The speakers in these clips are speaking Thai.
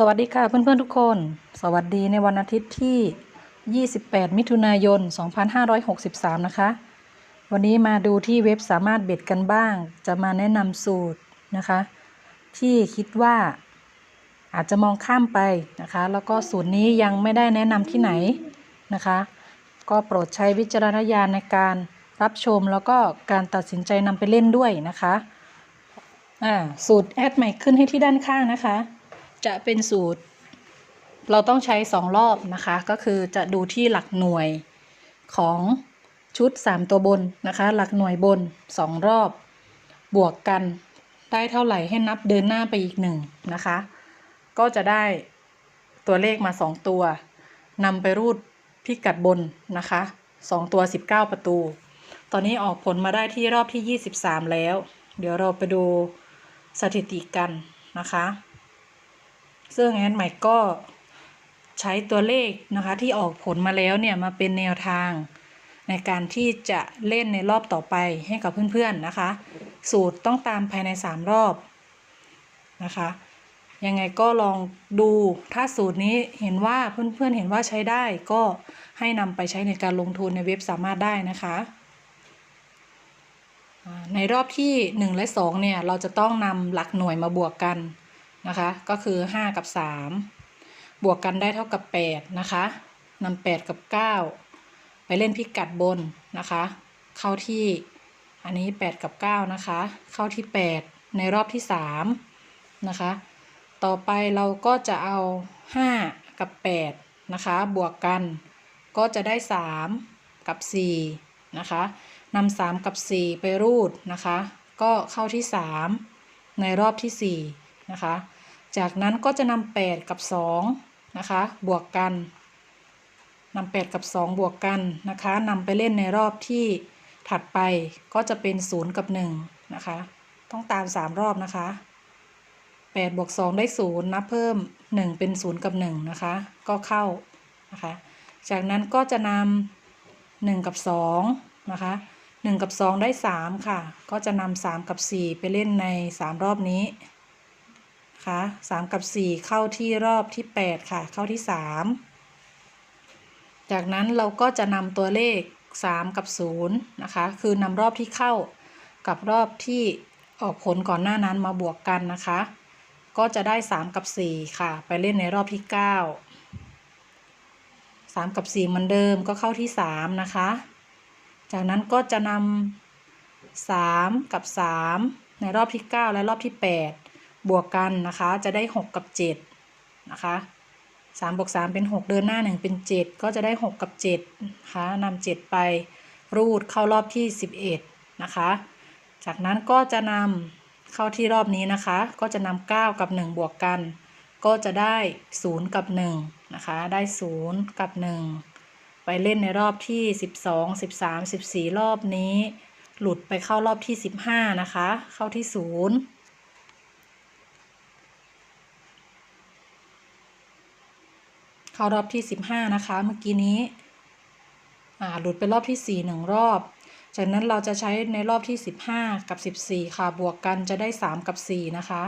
สวัสดีค่ะเพื่อนๆทุกคน สวัสดีในวันอาทิตย์ที่ 28 มิถุนายน 2563 นะคะ วันนี้มาดูที่เว็บสามารถเบ็ดกันบ้าง จะมาแนะนำสูตรนะคะ ที่คิดว่าอาจจะมองข้ามไปนะคะ แล้วก็สูตรนี้ยังไม่ได้แนะนำที่ไหนนะคะ ก็โปรดใช้วิจารณญาณในการรับชมแล้วก็การตัดสินใจนำไปเล่นด้วยนะคะ อ่า สูตรแอดใหม่ขึ้นให้ที่ด้านข้างนะคะ จะเป็นสูตร เราต้องใช้สองรอบนะคะ ก็คือจะดูที่หลักหน่วยของชุด 3 ตัวบนนะคะ หลักหน่วยบน 2 รอบ บวกกันได้เท่าไหร่ให้นับเดินหน้าไปอีกหนึ่งนะคะ ก็จะได้ตัวเลขมา 2 ตัวนำไปรูดพิกัดบนนะคะ 2 ตัว 19 ประตู ตอนนี้ออกผลมาได้ที่รอบที่ 23 แล้ว เดี๋ยวเราไปดูสถิติกันนะคะ ซึ่งแอนใหม่ก็ใช้ตัวเลขนะคะที่ออกผลมาแล้วเนี่ยมาเป็นแนวทางในการที่จะเล่นในรอบต่อไปให้กับเพื่อนๆนะคะ สูตรต้องตามภายใน 3 รอบนะคะ ยังไงก็ลองดูถ้าสูตรนี้เห็นว่าเพื่อนๆเห็นว่าใช้ได้ก็ให้นำไปใช้ในการลงทุนในเว็บสามารถได้นะคะในรอบที่ 1 และ 2 เนี่ย เราจะต้องนำหลักหน่วยมาบวกกัน นะคะ ก็คือ 5 กับ 3 บวกกันได้เท่ากับ 8 นะคะนำ8 กับ 9 ไปเล่นพิกัดบนนะคะ เข้าที่อันนี้ 8 กับ 9 นะคะ เข้าที่ 8 ในรอบที่ 3 นะคะ ต่อไปเราก็จะเอา 5 กับ 8 นะคะ บวกกันก็จะได้ 3 กับ 4 นะคะนำ3กับ 4 ไปรูดนะคะ ก็เข้าที่ 3 ในรอบที่ 4 นะคะ จากนั้นก็จะนำ8กับ2นะคะ บวกกันนำ8กับ 2 บวกกันนะคะนำไปเล่นในรอบที่ถัดไปก็จะเป็น 0 กับ 1 นะคะ ต้องตาม 3 รอบนะคะ8บวก2ได้0นับเพิ่ม 1 เป็น 0 กับ 1 นะคะ ก็เข้านะคะ จากนั้นก็จะนำ1กับ2นะคะ1กับ 2 ได้ 3 ค่ะ ก็จะนำ3กับ 4 ไปเล่นใน 3 รอบนี้ นะคะ3กับ4เข้าที่รอบที่8ค่ะ เข้าที่3จากนั้นเราก็จะนำตัวเลข3กับ0นะคะ คือนำรอบที่เข้ากับรอบที่ออกผลก่อนหน้านั้นมาบวกกันนะคะ ก็จะได้3กับ4ค่ะ ไปเล่นในรอบที่9 3กับ4เหมือนเดิมก็เข้าที่3นะคะ จากนั้นก็จะนำ3กับ3ในรอบที่9และรอบที่8 บวกกันนะคะ จะได้ 6 กับ 7 นะคะ3บวก3เป็น 6 เดินหน้า 1 เป็น 7 ก็จะได้ 6 กับ7นะคะนำ7 ไปรูดเข้ารอบที่ 11 นะคะ จากนั้นก็จะนำเข้าที่รอบนี้นะคะ ก็จะนำ9กับ 1 บวกกัน ก็จะได้ 0 กับ1นะคะได้ 0 กับ 1 ไปเล่นในรอบที่ 12 13 14 รอบนี้ หลุดไปเข้ารอบที่ 15 นะคะ เข้าที่ 0 เข้ารอบที่ 15 นะคะ เมื่อกี้นี้หลุดไปรอบที่ 4 1 รอบ จากนั้นเราจะใช้ในรอบที่ 15 กับ 14 ค่ะ บวกกันจะได้ 3 กับ 4 นะคะ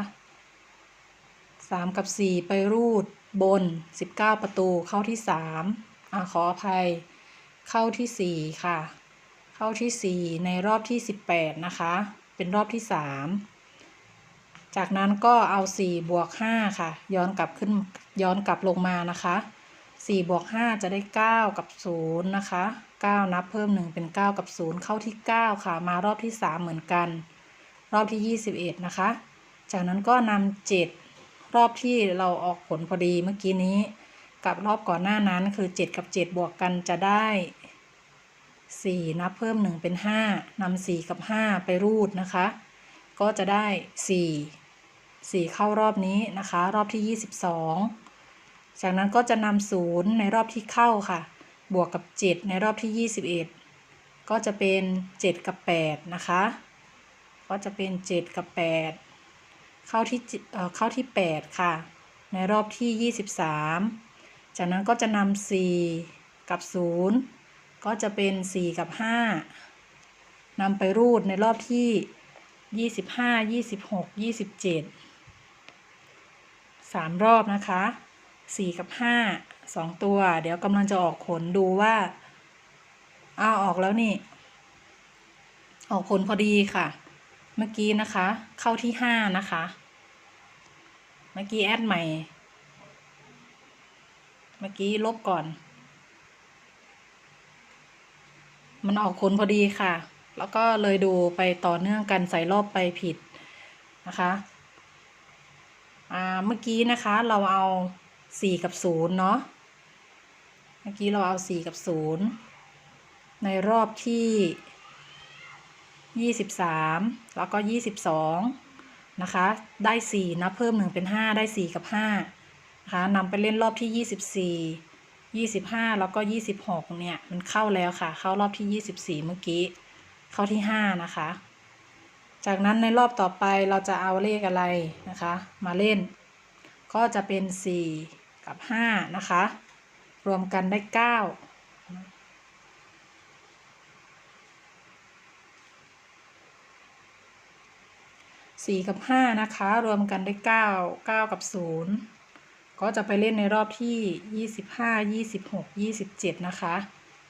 3 กับ 4 ไปรูดบน 19 ประตูเข้าที่3อ่าขออภัยเข้าที่ 4 ค่ะ เข้าที่ 4 ในรอบที่ 18 นะคะ เป็นรอบที่ 3 จากนั้นก็เอา 4 บวก 5 ค่ะ ย้อนกลับขึ้นย้อนกลับลงมานะคะ 4บวก5จะได้ 9 กับ 0 นะคะ 9 นับเพิ่ม 1 เป็น 9 กับ 0 เข้าที่ 9 ค่ะ มารอบที่ 3 เหมือนกัน รอบที่ 21 นะคะ จากนั้นก็นำ7 รอบที่เราออกผลพอดีเมื่อกี้นี้ กับรอบก่อนหน้านั้นคือ 7 กับ 7 บวกกันจะได้ 4 นับเพิ่ม 1 เป็น 5นำ4 กับ 5 ไปรูดนะคะ ก็จะได้ 4 4 เข้ารอบนี้นะคะ รอบที่ 22 จากนั้นก็จะนำศูนย์ในรอบที่เข้าค่ะ บวกกับ 7 ในรอบที่ 21 ก็จะเป็น 7 กับ 8 นะคะ ก็จะเป็น 7 กับ 8 เข้าที่เข้าที่ 8 ค่ะ ในรอบที่ 23 จากนั้นก็จะนำ4 กับ 0 ก็จะเป็น 4 กับ 5นำไปรูดในรอบที่ 25 26 27สามรอบนะคะ สี่กับห้าสองตัว เดี๋ยวกำลังจะออกขนดูว่าอ้าวออกแล้วนี่ ออกผลพอดีค่ะ เมื่อกี้นะคะ เข้าที่ห้านะคะ เมื่อกี้แอดใหม่ เมื่อกี้ลบก่อน มันออกผลพอดีค่ะ แล้วก็เลยดูไปต่อเนื่องกันใส่รอบไปผิดนะคะ อ่า เมื่อกี้นะคะเราเอา สี่กับศูนย์เนาะ เมื่อกี้เราเอาสี่กับศูนย์ในรอบที่ยี่สิบสามแล้วก็ยี่สิบสองนะคะ ได้สี่นับเพิ่มหนึ่งเป็นห้าได้สี่กับห้านะคะนำไปเล่นรอบที่ยี่สิบสี่ยี่สิบห้าแล้วก็ยี่สิบหกเนี่ย มันเข้าแล้วค่ะ เข้ารอบที่ยี่สิบสี่เมื่อกี้ เข้าที่ห้านะคะ จากนั้นในรอบต่อไปเราจะเอาเลขอะไรนะคะ มาเล่น ก็จะเป็นสี่ กับห้านะคะ รวมกันได้เก้าสี่กับห้านะคะ รวมกันได้เก้าเก้ากับศูนย์ก็จะไปเล่นในรอบที่ยี่สิบห้ายี่สิบหกยี่สิบเจ็ดนะคะ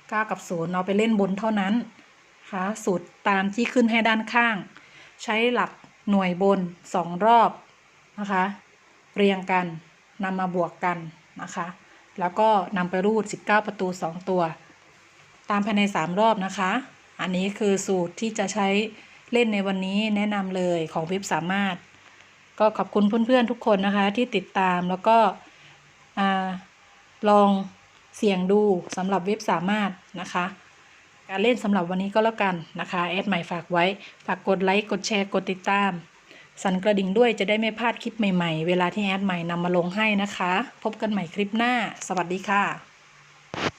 เก้ากับศูนย์เอาไปเล่นบนเท่านั้นคะสูตรตามที่ขึ้นให้ด้านข้าง ใช้หลักหน่วยบนสองรอบนะคะ เรียงกัน นำมาบวกกันนะคะ แล้วก็นำไปรูด 19 ประตู 2 ตัว ตามภายใน 3 รอบนะคะ อันนี้คือสูตรที่จะใช้เล่นในวันนี้แนะนำเลยของเว็บสามารถ ก็ขอบคุณเพื่อนๆทุกคนนะคะที่ติดตามแล้วก็ลองเสี่ยงดูสำหรับเว็บสามารถนะคะ การเล่นสำหรับวันนี้ก็แล้วกันนะคะ แอดใหม่ฝากไว้ ฝากกดไลค์ กดแชร์ กดติดตาม สั่นกระดิ่งด้วยจะได้ไม่พลาดคลิปใหม่ๆ เวลาที่แอดใหม่นำมาลงให้นะคะ พบกันใหม่คลิปหน้า สวัสดีค่ะ